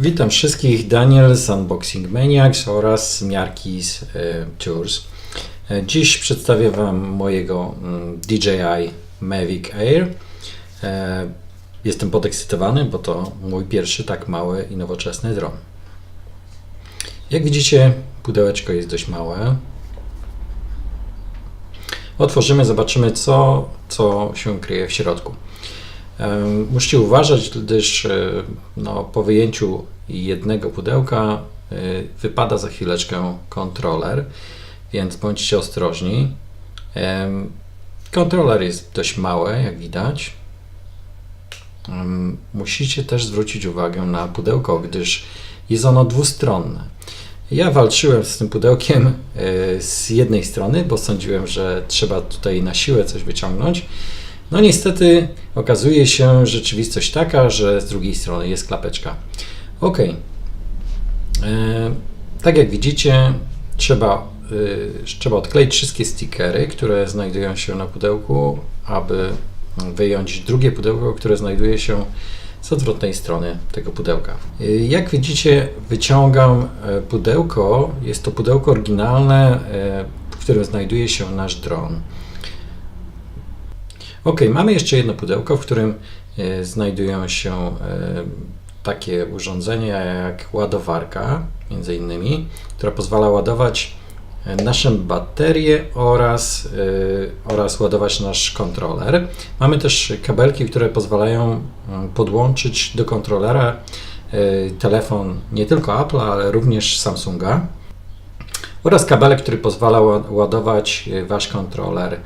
Witam wszystkich, Daniel z Unboxing Maniacs oraz Miarki z e, Tours. E, Dziś przedstawię Wam mojego mm, DJI Mavic Air. E, Jestem podekscytowany, bo to mój pierwszy tak mały i nowoczesny dron. Jak widzicie, pudełeczko jest dość małe. Otworzymy, zobaczymy co, co się kryje w środku. Musicie uważać, gdyż e, no, po wyjęciu jednego pudełka e, wypada za chwileczkę kontroler, więc bądźcie ostrożni. Kontroler jest dość mały, jak widać. Musicie też zwrócić uwagę na pudełko, gdyż jest ono dwustronne. Ja walczyłem z tym pudełkiem e, z jednej strony, bo sądziłem, że trzeba tutaj na siłę coś wyciągnąć. No niestety okazuje się rzeczywistość taka, że z drugiej strony jest klapeczka. Ok. E, tak jak widzicie, trzeba, y, trzeba odkleić wszystkie stickery, które znajdują się na pudełku, aby wyjąć drugie pudełko, które znajduje się z odwrotnej strony tego pudełka. Y, Jak widzicie, wyciągam e, pudełko. Jest to pudełko oryginalne, e, w którym znajduje się nasz dron. Ok, mamy jeszcze jedno pudełko, w którym e, znajdują się e, takie urządzenia jak ładowarka, między innymi, która pozwala ładować e, nasze baterie oraz, oraz ładować nasz kontroler. Mamy też kabelki, które pozwalają mm, podłączyć do kontrolera telefon nie tylko Apple, ale również Samsunga oraz kabelek, który pozwala ła- ładować wasz kontroler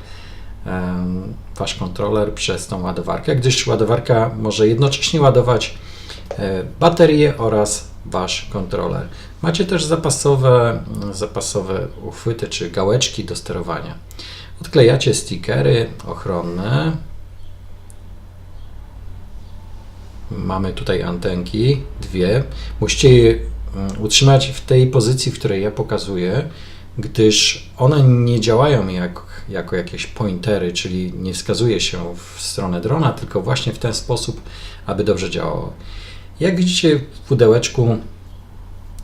wasz kontroler przez tą ładowarkę, gdyż ładowarka może jednocześnie ładować e, baterię oraz wasz kontroler. Macie też zapasowe, mm, zapasowe uchwyty czy gałeczki do sterowania. Odklejacie stickery ochronne. Mamy tutaj antenki, dwie. Musicie je mm, utrzymać w tej pozycji, w której ja pokazuję, gdyż one nie działają jak, jako jakieś pointery, czyli nie wskazuje się w stronę drona, tylko właśnie w ten sposób, aby dobrze działało. Jak widzicie w pudełeczku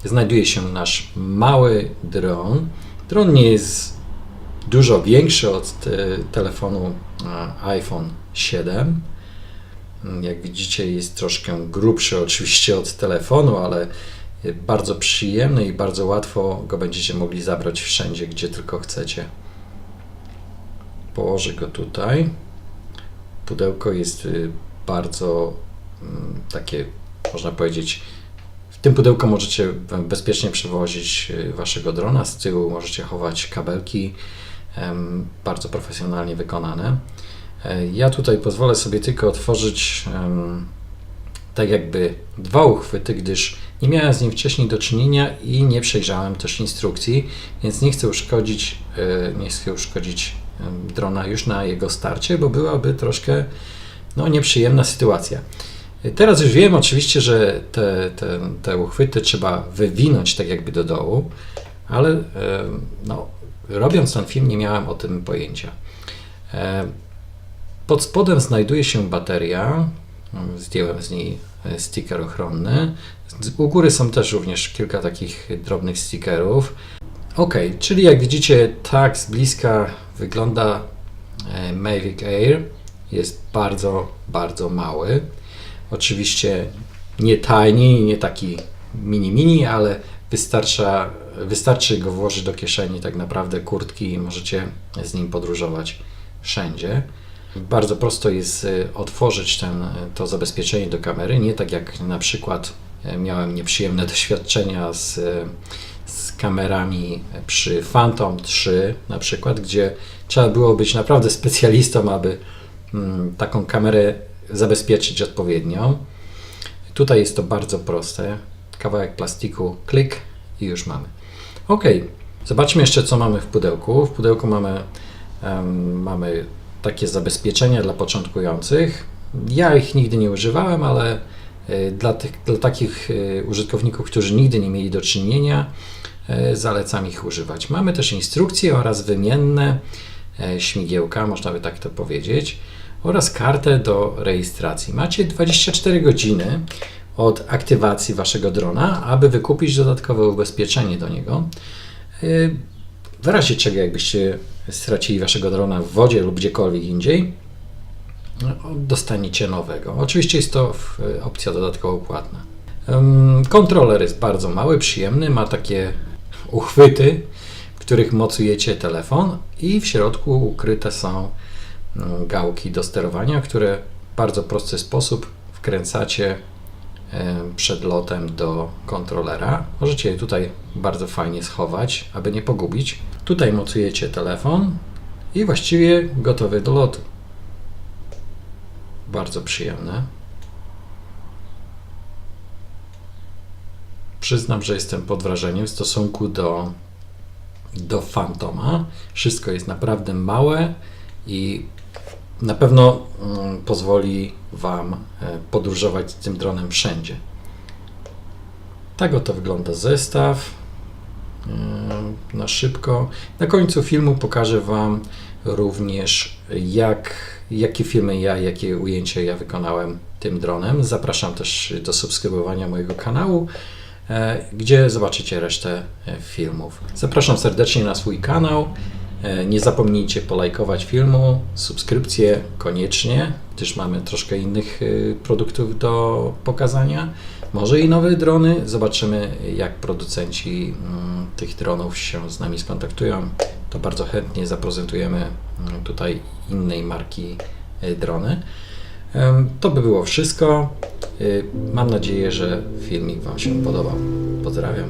znajduje się nasz mały dron. Dron nie jest dużo większy od e, telefonu e, iPhone 7. Jak widzicie, jest troszkę grubszy oczywiście od telefonu, ale bardzo przyjemny i bardzo łatwo go będziecie mogli zabrać wszędzie, gdzie tylko chcecie. Położę go tutaj. Pudełko jest y, bardzo mm, takie, można powiedzieć, w tym pudełku możecie bezpiecznie przewozić y, waszego drona. Z tyłu możecie chować kabelki, bardzo profesjonalnie wykonane. E, Ja tutaj pozwolę sobie tylko otworzyć tak jakby dwa uchwyty, gdyż nie miałem z nim wcześniej do czynienia i nie przejrzałem też instrukcji, więc nie chcę uszkodzić, e, nie chcę uszkodzić drona już na jego starcie, bo byłaby troszkę no, nieprzyjemna sytuacja. Teraz już wiem oczywiście, że te, te, te uchwyty trzeba wywinąć tak jakby do dołu, ale no, robiąc ten film nie miałem o tym pojęcia. E, Pod spodem znajduje się bateria. Zdjąłem z niej sticker ochronny. U góry są też również kilka takich drobnych stickerów. Ok, czyli jak widzicie, tak z bliska wygląda e, Mavic Air. Jest bardzo, bardzo mały. Oczywiście nie tiny, nie taki mini mini, ale wystarcza, wystarczy go włożyć do kieszeni tak naprawdę kurtki i możecie z nim podróżować wszędzie. Bardzo prosto jest e, otworzyć ten, e, to zabezpieczenie do kamery, nie tak jak na przykład e, miałem nieprzyjemne doświadczenia z, z kamerami przy Phantom 3 na przykład, gdzie trzeba było być naprawdę specjalistą, aby mm, taką kamerę zabezpieczyć odpowiednio. Tutaj jest to bardzo proste. Kawałek plastiku, klik i już mamy. Ok, zobaczmy jeszcze, co mamy w pudełku. W pudełku mamy, em, mamy takie zabezpieczenia dla początkujących. Ja ich nigdy nie używałem, ale e, dla, tych, dla takich e, użytkowników, którzy nigdy nie mieli do czynienia, e, zalecam ich używać. Mamy też instrukcje oraz wymienne śmigiełka, można by tak to powiedzieć, oraz kartę do rejestracji. Macie 24 godziny od aktywacji waszego drona, aby wykupić dodatkowe ubezpieczenie do niego. W razie czego, jakbyście stracili waszego drona w wodzie lub gdziekolwiek indziej, dostaniecie nowego. Oczywiście jest to opcja dodatkowo płatna. Kontroler jest bardzo mały, przyjemny, ma takie uchwyty, w których mocujecie telefon i w środku ukryte są mm, gałki do sterowania, które w bardzo prosty sposób wkręcacie przed lotem do kontrolera. Możecie je tutaj bardzo fajnie schować, aby nie pogubić. Tutaj mocujecie telefon i właściwie gotowy do lotu. Bardzo przyjemne. Przyznam, że jestem pod wrażeniem w stosunku do, do Fantoma. Wszystko jest naprawdę małe i na pewno mm, pozwoli Wam e, podróżować tym dronem wszędzie. Tak oto wygląda zestaw. E, Na szybko. Na końcu filmu pokażę Wam również, jak, jakie filmy ja, jakie ujęcia ja wykonałem tym dronem. Zapraszam też do subskrybowania mojego kanału, e, gdzie zobaczycie resztę e, filmów. Zapraszam serdecznie na swój kanał. Nie zapomnijcie polajkować filmu, subskrypcję koniecznie, gdyż mamy troszkę innych produktów do pokazania. Może i nowe drony. Zobaczymy, jak producenci mm, tych dronów się z nami skontaktują. To bardzo chętnie zaprezentujemy mm, tutaj innej marki e, drony. To by było wszystko. Y, Mam nadzieję, że filmik Wam się podobał. Pozdrawiam.